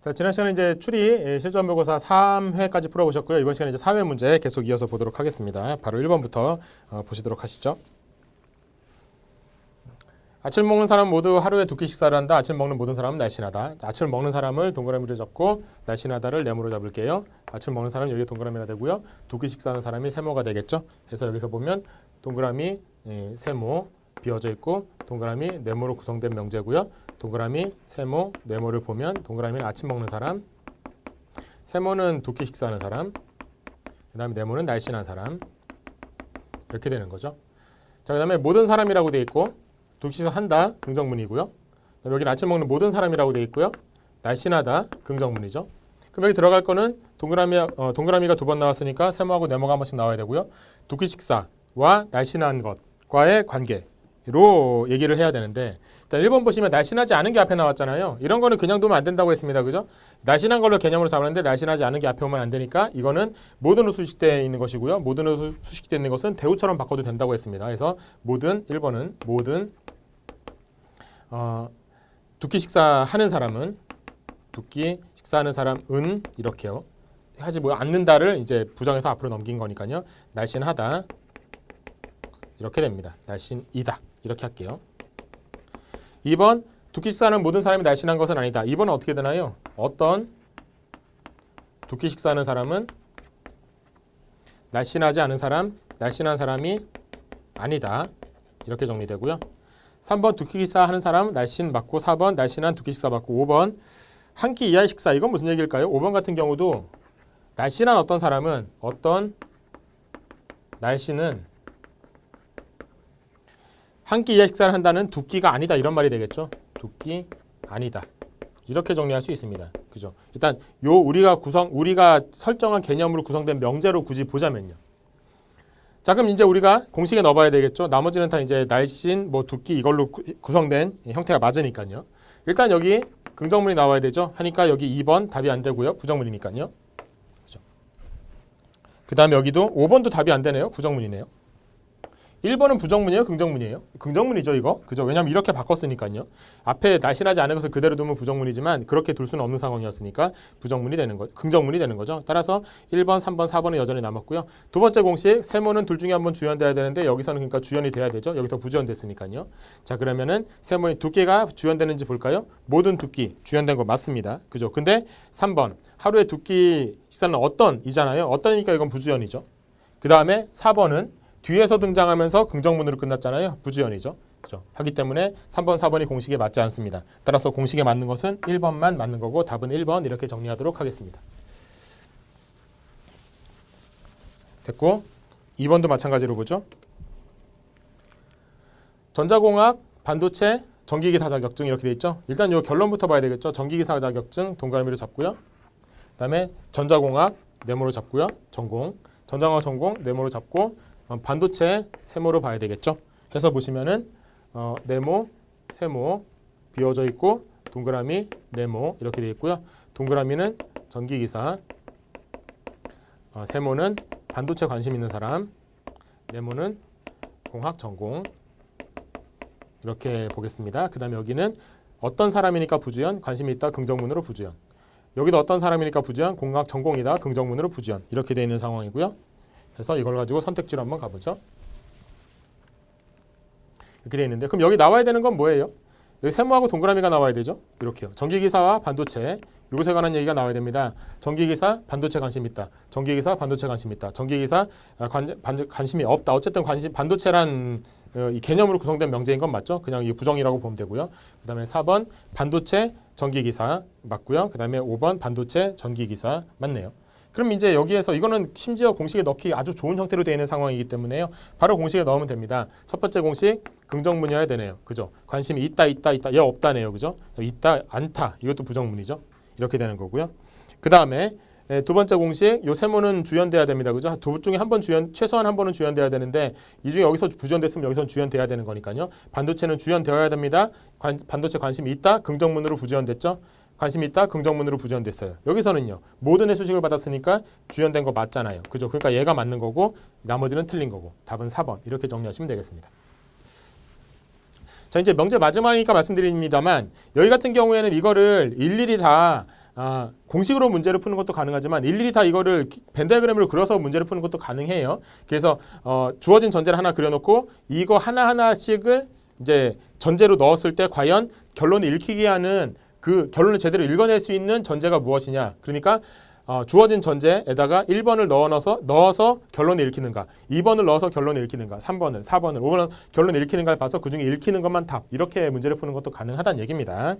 자, 지난 시간에 이제 추리 예, 실전 모의고사 3회까지 풀어보셨고요. 이번 시간에 이제 4회 문제 계속 이어서 보도록 하겠습니다. 바로 1번부터 어, 보시도록 하시죠. 아침 먹는 사람 모두 하루에 두 끼 식사를 한다. 아침 먹는 모든 사람은 날씬하다. 아침을 먹는 사람을 동그라미로 잡고 날씬하다를 네모로 잡을게요. 아침 먹는 사람은 여기 동그라미가 되고요. 두 끼 식사하는 사람이 세모가 되겠죠. 그래서 여기서 보면 동그라미 예, 세모 비어져 있고 동그라미 네모로 구성된 명제고요. 동그라미 세모 네모를 보면 동그라미는 아침 먹는 사람, 세모는 두끼 식사하는 사람, 그 다음에 네모는 날씬한 사람 이렇게 되는 거죠. 자 그 다음에 모든 사람이라고 돼 있고 두끼 한다 긍정문이고요. 여기는 아침 먹는 모든 사람이라고 돼 있고요. 날씬하다 긍정문이죠. 그럼 여기 들어갈 거는 동그라미 어, 동그라미가 두 번 나왔으니까 세모하고 네모가 한 번씩 나와야 되고요. 두끼 식사와 날씬한 것과의 관계 로 얘기를 해야 되는데 일단 1번 보시면 날씬하지 않은 게 앞에 나왔잖아요. 이런 거는 그냥 두면 안 된다고 했습니다. 그죠? 날씬한 걸로 개념으로 잡았는데 날씬하지 않은 게 앞에 오면 안 되니까 이거는 모든으로 수식되어 있는 것이고요. 모든으로 수식되어 있는 것은 대우처럼 바꿔도 된다고 했습니다. 그래서 모든 1번은 모든 어, 두끼 식사하는 사람은 두끼 식사하는 사람은 이렇게요. 하지 뭐 않는다를 이제 부정해서 앞으로 넘긴 거니까요. 날씬하다 이렇게 됩니다. 날씬이다 이렇게 할게요. 2번 두끼 식사하는 모든 사람이 날씬한 것은 아니다. 2번은 어떻게 되나요? 어떤 두끼 식사하는 사람은 날씬하지 않은 사람, 날씬한 사람이 아니다. 이렇게 정리되고요. 3번 두끼 식사 하는 사람 날씬 맞고 4번 날씬한 두끼 식사 맞고 5번 한 끼 이하의 식사 이건 무슨 얘기일까요? 5번 같은 경우도 날씬한 어떤 사람은 어떤 날씬은 한 끼 이하 식사를 한다는 두 끼가 아니다 이런 말이 되겠죠. 두 끼 아니다. 이렇게 정리할 수 있습니다. 그죠? 일단 요 우리가 구성 우리가 설정한 개념으로 구성된 명제로 굳이 보자면요. 자 그럼 이제 우리가 공식에 넣어봐야 되겠죠. 나머지는 다 이제 날씬 뭐 두끼 이걸로 구- 구성된 형태가 맞으니까요. 일단 여기 긍정문이 나와야 되죠. 하니까 여기 2번 답이 안 되고요. 부정문이니까요. 그죠? 그다음에 여기도 5번도 답이 안 되네요. 부정문이네요. 1번은 부정문이에요, 긍정문이에요? 긍정문이죠, 이거. 그죠? 왜냐면 이렇게 바꿨으니까요. 앞에 날씬하지 않은 것을 그대로 두면 부정문이지만 그렇게 둘 수는 없는 상황이었으니까 부정문이 되는 거, 긍정문이 되는 거죠. 따라서 1번, 3번, 4번은 여전히 남았고요. 두 번째 공식 세모는 둘 중에 한 번 주연돼야 되는데 여기서는 그러니까 주연이 돼야 되죠. 여기서 부주연됐으니까요. 자, 그러면은 세모의 두께가 주연되는지 볼까요? 모든 두끼 주연된 거 맞습니다. 그죠? 근데 3번 하루에 두끼 식사는 어떤 이잖아요. 어떤이니까 이건 부주연이죠. 그 다음에 4번은 뒤에서 등장하면서 긍정문으로 끝났잖아요. 부주연이죠. 그죠? 하기 때문에 3번, 4번이 공식에 맞지 않습니다. 따라서 공식에 맞는 것은 1번만 맞는 거고 답은 1번 이렇게 정리하도록 하겠습니다. 됐고 2번도 마찬가지로 보죠. 전자공학, 반도체, 전기기사 자격증 이렇게 돼 있죠. 일단 요 결론부터 봐야 되겠죠. 전기기사 자격증 동그라미로 잡고요. 그다음에 전자공학 네모로 잡고요. 전공, 전자공학 전공 네모로 잡고 어, 반도체 세모로 봐야 되겠죠. 해서 보시면은 어, 네모, 세모 비어져 있고 동그라미, 네모 이렇게 돼 있고요. 동그라미는 전기기사, 어, 세모는 반도체 관심 있는 사람, 네모는 공학 전공 이렇게 보겠습니다. 그 다음에 여기는 어떤 사람이니까 부주연, 관심이 있다 긍정문으로 부주연. 여기도 어떤 사람이니까 부주연, 공학 전공이다 긍정문으로 부주연 이렇게 되어 있는 상황이고요. 그래서 이걸 가지고 선택지로 한번 가보죠. 이렇게 되어 있는데 그럼 여기 나와야 되는 건 뭐예요? 여기 세모하고 동그라미가 나와야 되죠. 이렇게요. 전기기사와 반도체 요것에 관한 얘기가 나와야 됩니다. 전기기사 반도체 관심 있다. 전기기사 반도체 관심 있다. 전기기사 아, 관, 반, 관심이 없다. 어쨌든 관심 반도체란 어, 이 개념으로 구성된 명제인 건 맞죠? 그냥 이 부정이라고 보면 되고요. 그 다음에 4번 반도체 전기기사 맞고요. 그 다음에 5번 반도체 전기기사 맞네요. 그럼 이제 여기에서 이거는 심지어 공식에 넣기 아주 좋은 형태로 되어 있는 상황이기 때문에요. 바로 공식에 넣으면 됩니다. 첫 번째 공식 긍정문이어야 되네요. 그죠? 관심이 있다, 있다, 있다. 얘 없다네요. 그죠? 있다, 않다. 이것도 부정문이죠. 이렇게 되는 거고요. 그 다음에 두 번째 공식 요 세모는 주연돼야 됩니다. 그죠? 두 중에 한 번 주연 최소한 한 번은 주연돼야 되는데 이 중에 여기서 부주연됐으면 여기서는 주연돼야 되는 거니까요. 반도체는 주연되어야 됩니다. 관, 반도체 관심이 있다. 긍정문으로 부주연됐죠. 관심이 있다. 긍정문으로 부주연됐어요. 여기서는요. 모든의 수식을 받았으니까 주연된 거 맞잖아요. 그죠? 그러니까 얘가 맞는 거고 나머지는 틀린 거고. 답은 4번. 이렇게 정리하시면 되겠습니다. 자, 이제 명제 마지막이니까 말씀드립니다만 여기 같은 경우에는 이거를 일일이 다 아, 공식으로 문제를 푸는 것도 가능하지만 일일이 다 이거를 기- 벤 다이어그램으로 그려서 문제를 푸는 것도 가능해요. 그래서 어, 주어진 전제를 하나 그려놓고 이거 하나 하나씩을 이제 전제로 넣었을 때 과연 결론을 읽히게 하는 그 결론을 제대로 읽어낼 수 있는 전제가 무엇이냐. 그러니까 어, 주어진 전제에다가 1번을 넣어서 넣어서 결론을 읽히는가, 2번을 넣어서 결론을 읽히는가, 3번을, 4번을, 5번을 결론을 읽히는가를 봐서 그 중에 읽히는 것만 답 이렇게 문제를 푸는 것도 가능하다는 얘기입니다.